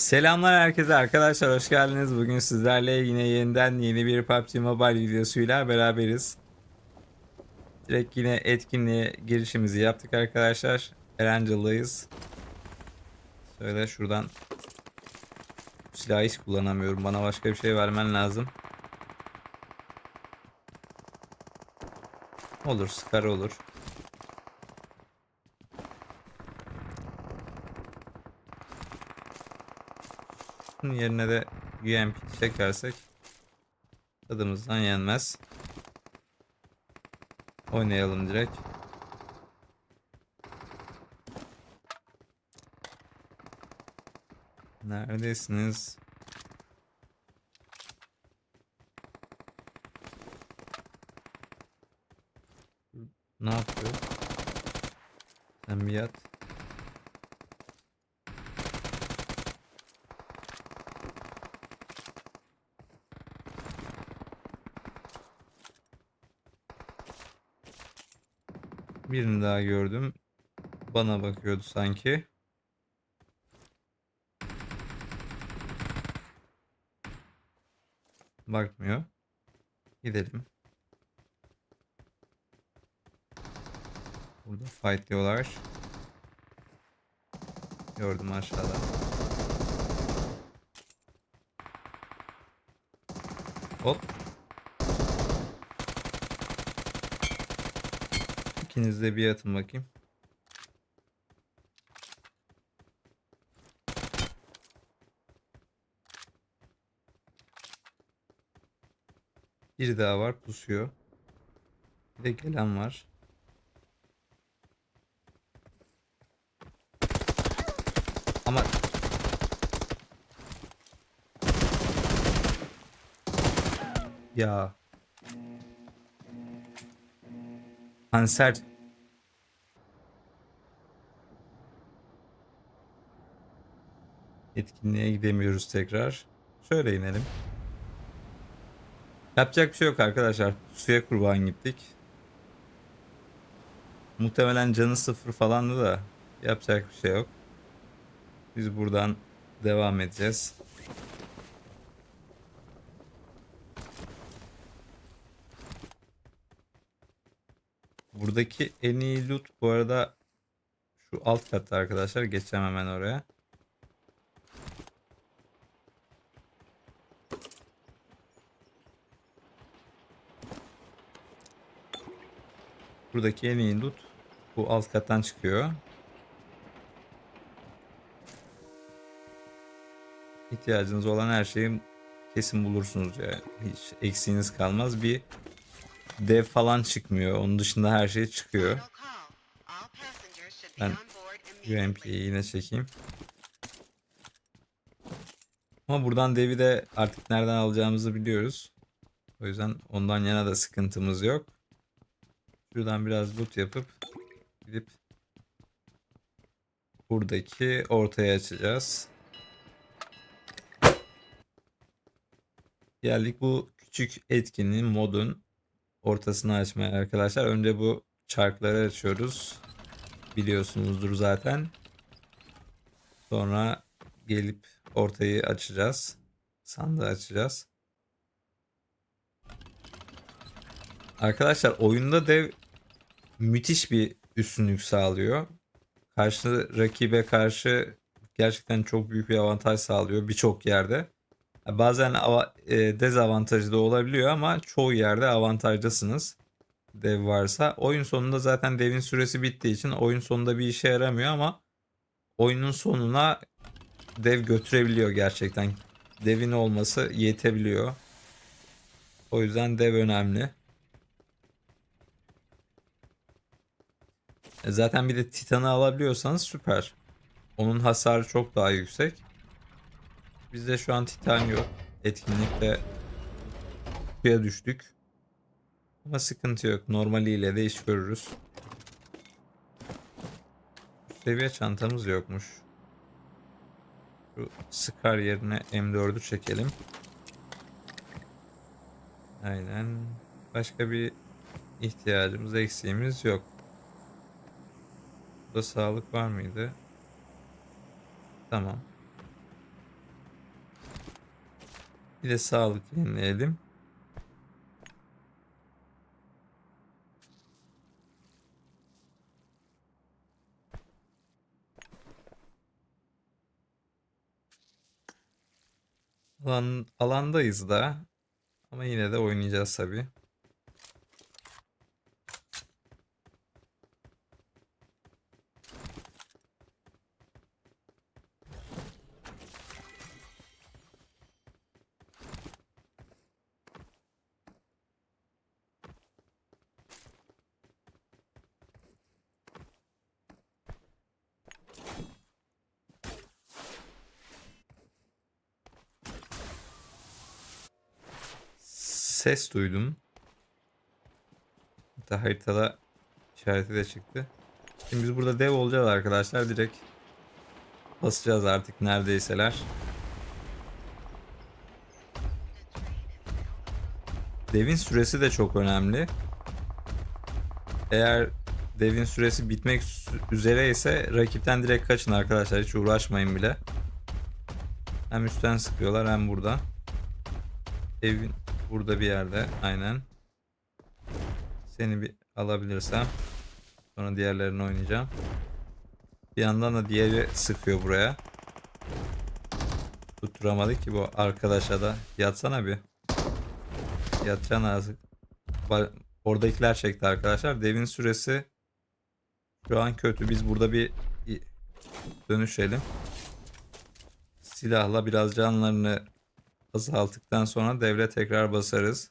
Selamlar herkese arkadaşlar hoş geldiniz. Bugün sizlerle yine yeniden yeni bir PUBG Mobile videosuyla beraberiz. Direkt yine etkinliğe girişimizi yaptık arkadaşlar. Erangel'dayız. Şöyle şuradan silahı hiç kullanamıyorum. Bana başka bir şey vermen lazım. Olur, Scar olur. Bunun yerine de UMP çekersek tadımızdan yenmez. Oynayalım direkt. Neredesiniz? Ne yapıyor? Sen bir yat. Daha gördüm. Bana bakıyordu sanki. Bakmıyor. Gidelim. Burada fight diyorlar. Gördüm aşağıda. Hop. İkiniz bir atın bakayım. Bir daha var pusuyor. Bir de gelen var. Ama ya Kanser Etkinliğe gidemiyoruz tekrar. Şöyle inelim. Yapacak bir şey yok arkadaşlar. Suya kurban gittik. Muhtemelen canı sıfır falandı da yapacak bir şey yok. Biz buradan devam edeceğiz. Buradaki en iyi loot bu arada şu alt katta arkadaşlar. Geçeceğim hemen oraya. Buradaki en iyi loot bu alt kattan çıkıyor. İhtiyacınız olan her şeyi kesin bulursunuz yani. Hiç eksiğiniz kalmaz. Bir dev falan çıkmıyor. Onun dışında her şey çıkıyor. Ben UMP'yi yine çekeyim. Ama buradan devi de artık nereden alacağımızı biliyoruz. O yüzden ondan yana da sıkıntımız yok. Şuradan biraz loot yapıp gidip buradaki ortaya açacağız. Geldik bu küçük etkinliğin modun ortasını açmaya arkadaşlar. Önce bu çarkları açıyoruz. Biliyorsunuzdur zaten. Sonra gelip ortayı açacağız. Sandığı açacağız. Arkadaşlar oyunda dev müthiş bir üstünlük sağlıyor. Karşı rakibe karşı gerçekten çok büyük bir avantaj sağlıyor birçok yerde. Bazen e, dezavantajı da olabiliyor ama çoğu yerde avantajdasınız. Dev varsa. Oyun sonunda zaten devin süresi bittiği için oyun sonunda bir işe yaramıyor ama oyunun sonuna dev götürebiliyor gerçekten. Devin olması yetebiliyor. O yüzden dev önemli. E, Zaten bir de Titan'ı alabiliyorsanız süper. Onun hasarı çok daha yüksek. Bizde şu an Titan yok. Etkinlikte suya düştük. Ama sıkıntı yok. Normaliyle de iş görürüz. Seviye çantamız yokmuş. Şu Scar yerine M4'ü çekelim. Aynen. Başka bir ihtiyacımız, eksiğimiz yok. Burada sağlık var mıydı? Tamam. Bir de sağlık yenileyelim. Alan, alandayız da. Ama yine de oynayacağız tabii. Ses duydum. Hatta haritada işareti de çıktı. Şimdi biz burada dev olacağız arkadaşlar. Direkt basacağız artık neredeyseler. Devin süresi de çok önemli. Eğer devin süresi bitmek üzere ise rakipten direkt kaçın arkadaşlar. Hiç uğraşmayın bile. Hem üstten sıkıyorlar hem buradan. Evin burada bir yerde. Aynen. Seni bir alabilirsem. Sonra diğerlerini oynayacağım. Bir yandan da diğeri sıkıyor buraya. Tutturamadık ki bu arkadaşa da. Yatsana bir. Yatacaksın artık. Oradakiler çekti arkadaşlar. Devin süresi şu an kötü. Biz burada bir dönüşelim. Silahla biraz canlarını azalttıktan sonra devre tekrar basarız.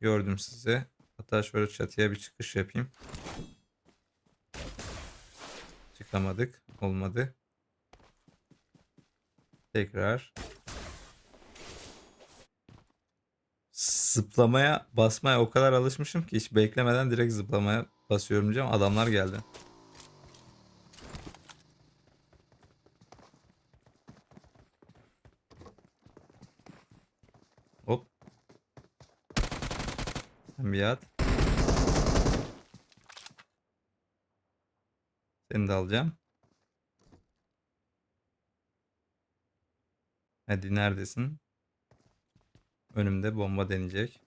Gördüm sizi. Hatta şöyle çatıya bir çıkış yapayım. Çıkamadık. Olmadı. Tekrar. Zıplamaya basmaya o kadar alışmışım ki hiç beklemeden direkt zıplamaya basıyorum diyeceğim. Adamlar geldi. Sen bir yat. Seni de alacağım. Hadi neredesin? Önümde bomba deneyecek.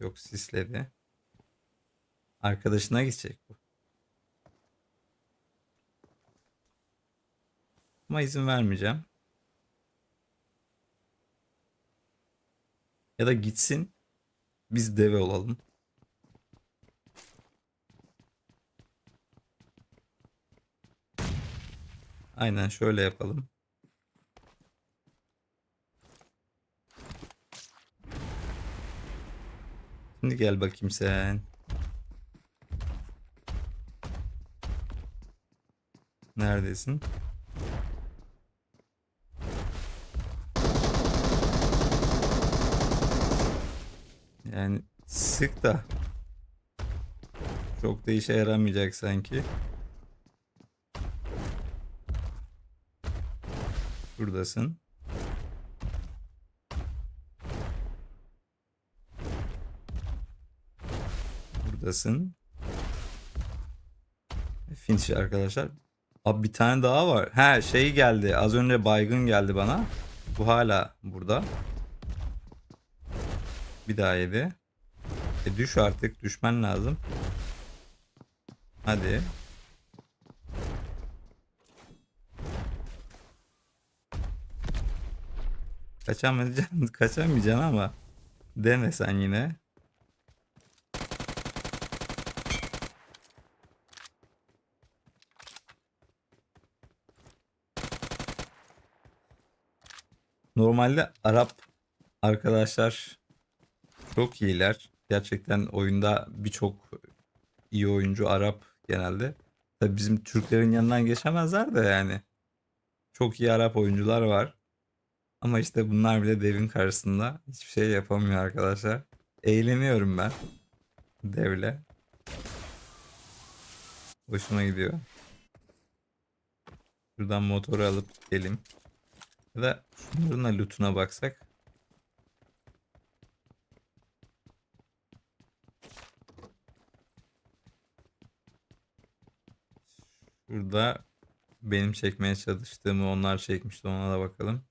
Yok sisledi. Arkadaşına gidecek bu. Ama izin vermeyeceğim. Ya da gitsin. Biz deve olalım. Aynen şöyle yapalım. Şimdi gel bakayım sen. Neredesin? Yani sık da çok da işe yaramayacak sanki. Buradasın. Buradasın. Finish arkadaşlar. Abi bir tane daha var. He şey geldi. Az önce baygın geldi bana. Bu hala burada. Bir daha yedi. E düş artık. Düşmen lazım. Hadi. Kaçamayacaksın, kaçamayacaksın ama dene sen yine. Normalde Arap arkadaşlar çok iyiler. Gerçekten oyunda birçok iyi oyuncu Arap genelde. Tabii bizim Türklerin yanından geçemezler de yani. Çok iyi Arap oyuncular var. Ama işte bunlar bile devin karşısında hiçbir şey yapamıyor arkadaşlar. Eğleniyorum ben devle. Hoşuma gidiyor. Şuradan motoru alıp gidelim. Ya da şunların da lootuna baksak. Burada benim çekmeye çalıştığımı onlar çekmişti ona da bakalım.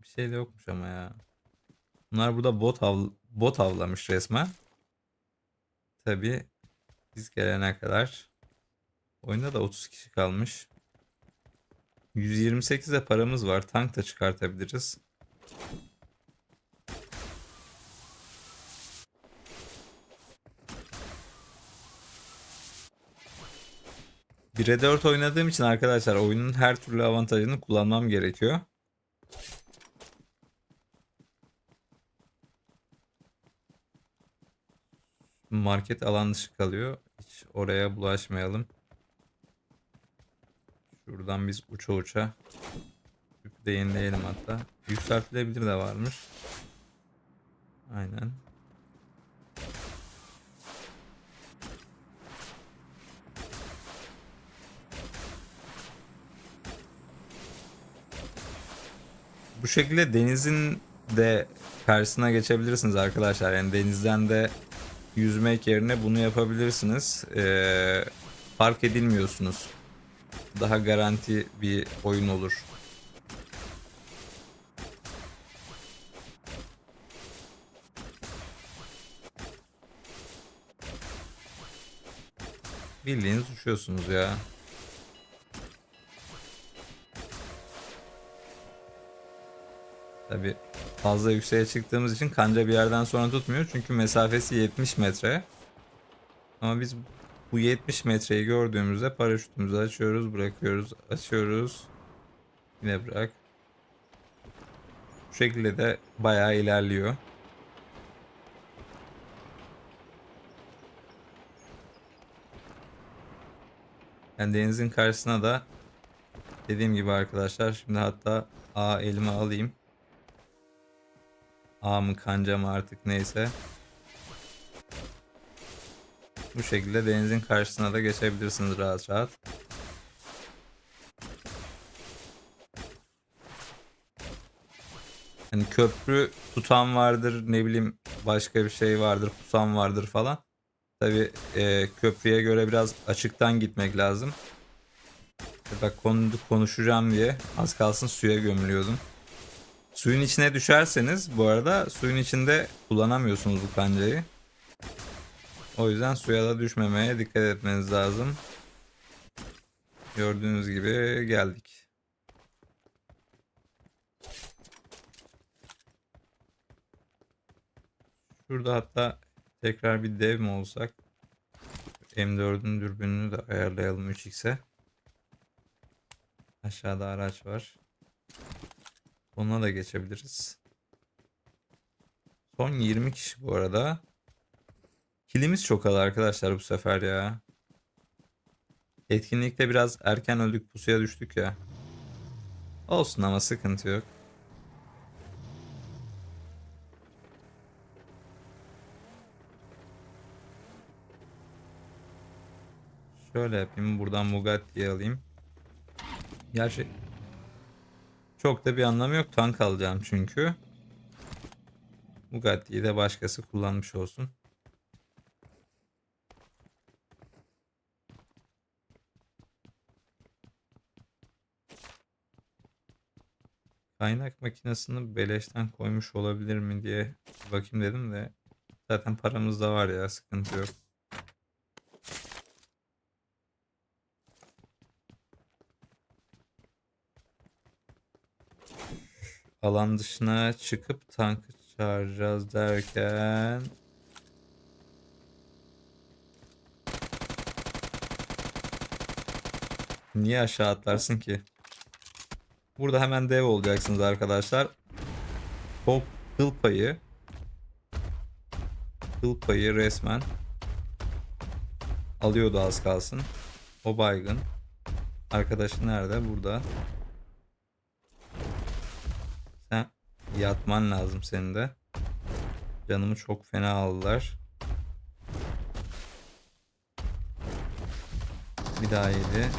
Bir şey de yokmuş ama ya. Bunlar burada bot avl bot avlamış resmen. Tabi biz gelene kadar. Oyunda da 30 kişi kalmış. 128'e paramız var. Tank da çıkartabiliriz. Bire 4 oynadığım için arkadaşlar oyunun her türlü avantajını kullanmam gerekiyor. Market alan dışı kalıyor. Hiç oraya bulaşmayalım. Şuradan biz uça uça de yenileyelim hatta. Yükseltilebilir de varmış. Aynen. Bu şekilde denizin de karşısına geçebilirsiniz arkadaşlar. Yani denizden de yüzmek yerine bunu yapabilirsiniz. Ee, fark edilmiyorsunuz. Daha garanti bir oyun olur. Bildiğiniz uçuyorsunuz ya. Tabi fazla yükseğe çıktığımız için kanca bir yerden sonra tutmuyor. Çünkü mesafesi 70 metre. Ama biz bu 70 metreyi gördüğümüzde paraşütümüzü açıyoruz, bırakıyoruz, açıyoruz. Yine bırak. Bu şekilde de bayağı ilerliyor. Yani denizin karşısına da dediğim gibi arkadaşlar şimdi hatta A elime alayım. A mı kanca mı artık neyse. Bu şekilde denizin karşısına da geçebilirsiniz rahat rahat. Hani köprü tutan vardır ne bileyim başka bir şey vardır pusan vardır falan. Tabi e, köprüye göre biraz açıktan gitmek lazım. Bak konu konuşacağım diye az kalsın suya gömülüyordum. Suyun içine düşerseniz bu arada suyun içinde kullanamıyorsunuz bu kancayı. O yüzden suya da düşmemeye dikkat etmeniz lazım. Gördüğünüz gibi geldik. Şurada hatta tekrar bir dev mi olsak? M4'ün dürbününü de ayarlayalım 3x'e. Aşağıda araç var. Ona da geçebiliriz. Son 20 kişi bu arada. Kilimiz çok az arkadaşlar bu sefer ya. Etkinlikte biraz erken öldük pusuya düştük ya. Olsun ama sıkıntı yok. Şöyle yapayım. Buradan Bugatti'yi alayım. Gerçi çok da bir anlamı yok. Tank alacağım çünkü. Bugatti'yi de başkası kullanmış olsun. Kaynak makinesini beleşten koymuş olabilir mi diye bakayım dedim de zaten paramız da var ya sıkıntı yok. Alan dışına çıkıp tankı çağıracağız derken Niye aşağı atlarsın ki? Burada hemen dev olacaksınız arkadaşlar. Top kıl payı. Kıl payı resmen alıyordu az kalsın. O baygın. Arkadaşı nerede? Burada. Sen yatman lazım senin de. Canımı çok fena aldılar. Bir daha yedi.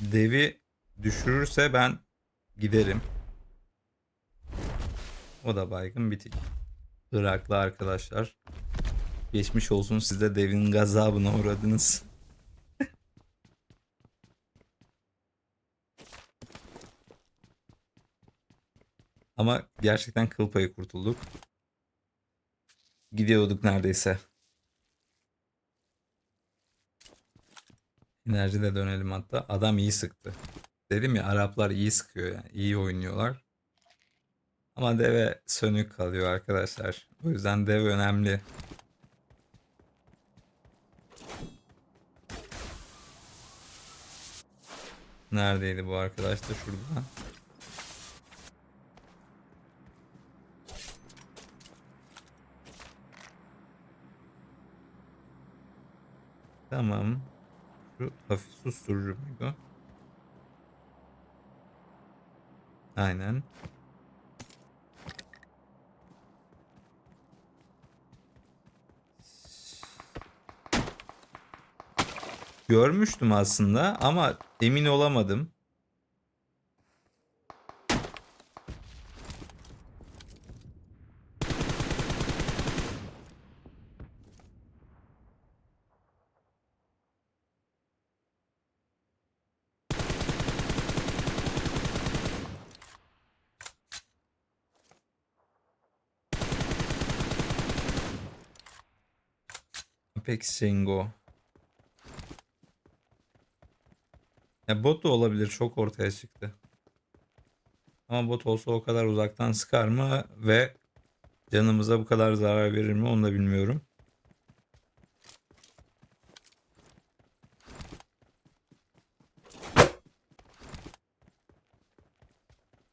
Devi düşürürse ben giderim. O da baygın bitik. Iraklı arkadaşlar. Geçmiş olsun size devin gazabına uğradınız. Ama gerçekten kıl payı kurtulduk. Gidiyorduk neredeyse. Enerji de dönelim hatta. Adam iyi sıktı. Dedim ya Araplar iyi sıkıyor yani. iyi oynuyorlar. Ama deve sönük kalıyor arkadaşlar. O yüzden dev önemli. Neredeydi bu arkadaş da şurada. Tamam. Şu hafif susturucu muydu? Aynen. Görmüştüm aslında ama emin olamadım. Apex Jingo. Ya bot da olabilir. Çok ortaya çıktı. Ama bot olsa o kadar uzaktan sıkar mı ve canımıza bu kadar zarar verir mi onu da bilmiyorum.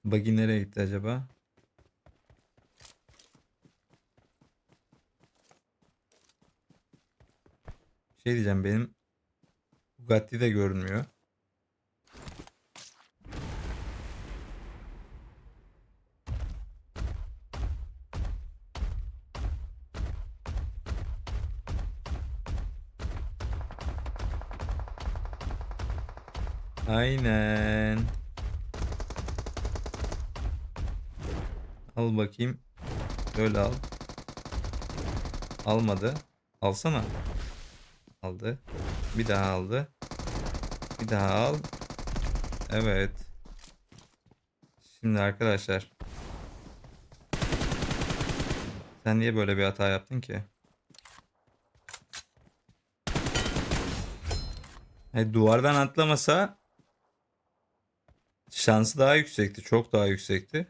Buggy nereye gitti acaba? Şey diyeceğim benim Bugatti de görünmüyor. Aynen. Al bakayım. Şöyle al. Almadı. Alsana. Aldı. Bir daha aldı. Bir daha al. Evet. Şimdi arkadaşlar. Sen niye böyle bir hata yaptın ki? Hayır, duvardan atlamasa şansı daha yüksekti. Çok daha yüksekti.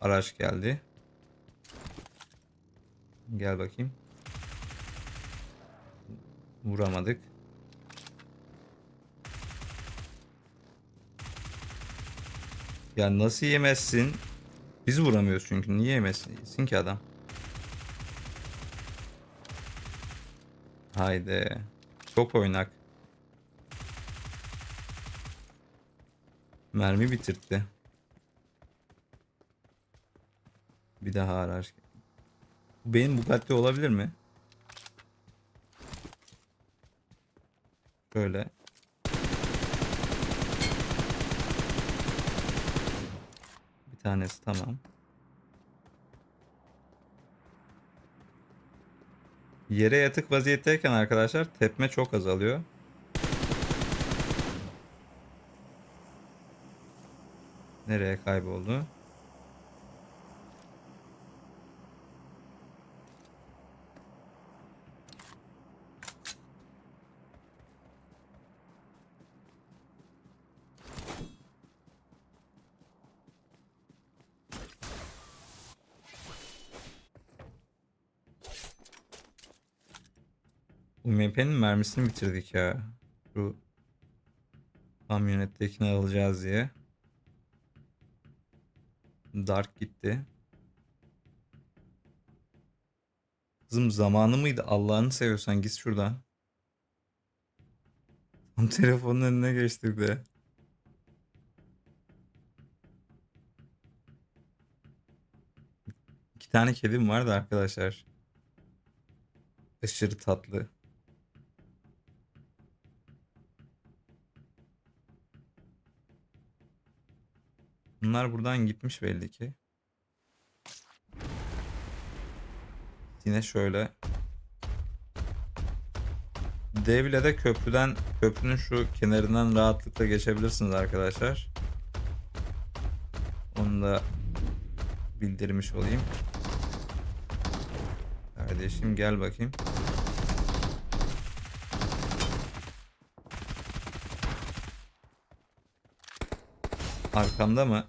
Araç geldi. Gel bakayım. Vuramadık. Ya nasıl yemezsin? Biz vuramıyoruz çünkü. Niye yemesin yesin ki adam? Haydi. Çok oynak. Mermi bitirtti. Bir daha araç. Bu benim Bugatti olabilir mi? Şöyle. Bir tanesi tamam. Yere yatık vaziyetteyken arkadaşlar tepme çok azalıyor. Nereye kayboldu? UMP'nin mermisini bitirdik ya. Şu kamyonettekini alacağız diye. Dark gitti. Kızım zamanı mıydı? Allah'ını seviyorsan git şuradan. Tam telefonun önüne geçtik de. İki tane kedim vardı arkadaşlar. Aşırı tatlı. Bunlar buradan gitmiş belli ki. Yine şöyle. Devle de köprüden köprünün şu kenarından rahatlıkla geçebilirsiniz arkadaşlar. Onu da bildirmiş olayım. Kardeşim gel bakayım. Arkamda mı?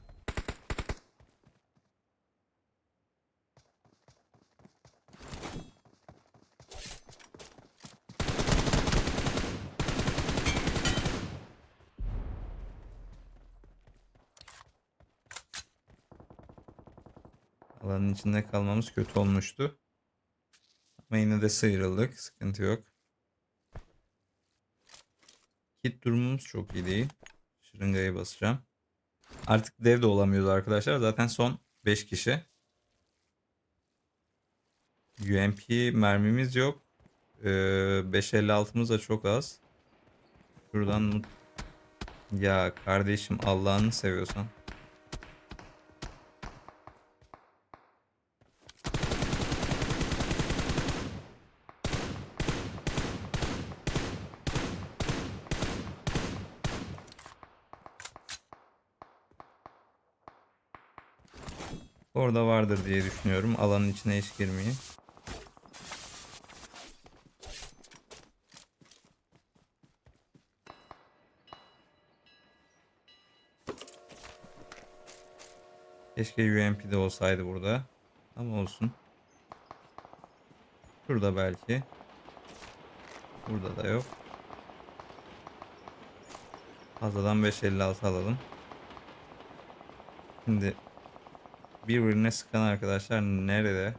Alanın içinde kalmamız kötü olmuştu. Ama yine de sıyrıldık. Sıkıntı yok. Kit durumumuz çok iyi değil. Şırıngayı basacağım. Artık dev de olamıyoruz arkadaşlar. Zaten son 5 kişi. UMP mermimiz yok. Ee, 556'mız da çok az. Şuradan ya kardeşim Allah'ını seviyorsan. Orada vardır diye düşünüyorum. Alanın içine hiç girmeyeyim. Keşke UMP de olsaydı burada. Ama olsun. Şurada belki. Burada da yok. Fazladan 556 alalım. Şimdi birbirine sıkan arkadaşlar nerede?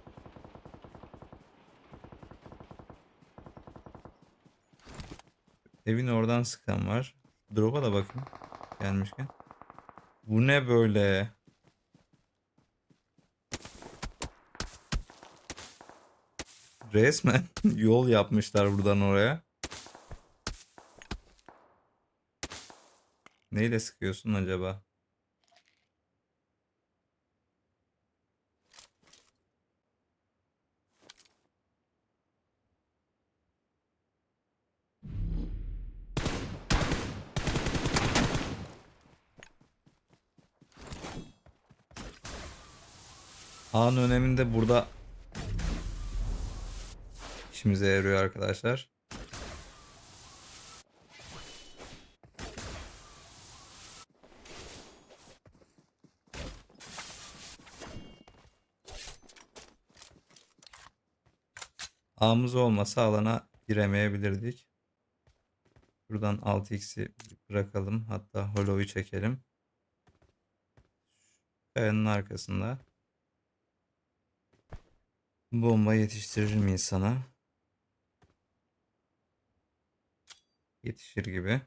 Evin oradan sıkan var. Drop'a da bakın. Gelmişken. Bu ne böyle? Resmen yol yapmışlar buradan oraya. Neyle sıkıyorsun acaba? An öneminde burada işimize yarıyor arkadaşlar. Ağımız olmasa alana giremeyebilirdik. Buradan 6x'i bırakalım. Hatta holo'yu çekelim. Kayanın arkasında. Bomba yetiştirir mi insana? Yetişir gibi.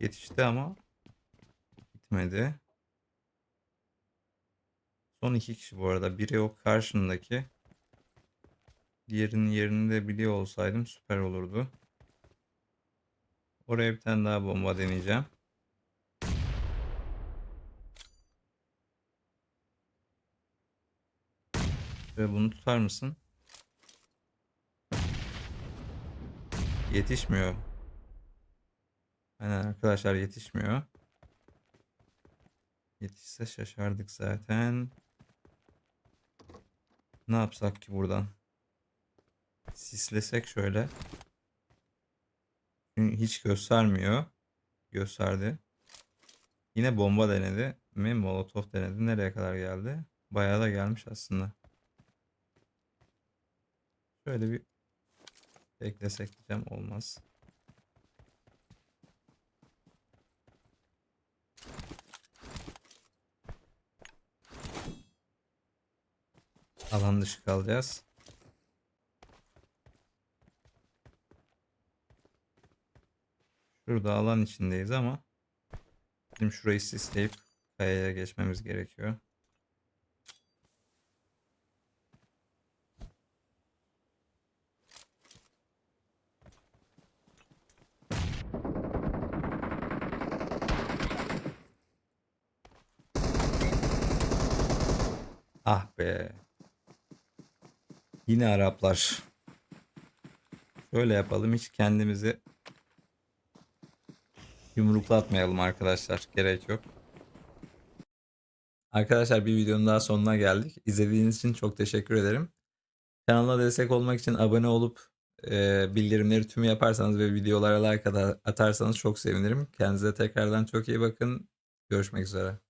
Yetişti ama gitmedi. Son iki kişi bu arada. Biri o karşındaki. Diğerinin yerini de biliyor olsaydım süper olurdu. Oraya bir tane daha bomba deneyeceğim. Ve bunu tutar mısın? Yetişmiyor. Aynen arkadaşlar yetişmiyor. Yetişse şaşardık zaten. Ne yapsak ki buradan? Sislesek şöyle. Hiç göstermiyor. Gösterdi. Yine bomba denedi mi? Molotov denedi. Nereye kadar geldi? Bayağı da gelmiş aslında. Şöyle bir beklesek diyeceğim. Olmaz. Alan dışı kalacağız. Şurada alan içindeyiz ama bizim şurayı sisleyip kayaya geçmemiz gerekiyor. Ah be. Yine Araplar. Şöyle yapalım hiç kendimizi yumruklatmayalım arkadaşlar. Gerek yok. Arkadaşlar bir videonun daha sonuna geldik. İzlediğiniz için çok teşekkür ederim. Kanala destek olmak için abone olup e, bildirimleri tüm yaparsanız ve videolara like atar- atarsanız çok sevinirim. Kendinize tekrardan çok iyi bakın. Görüşmek üzere.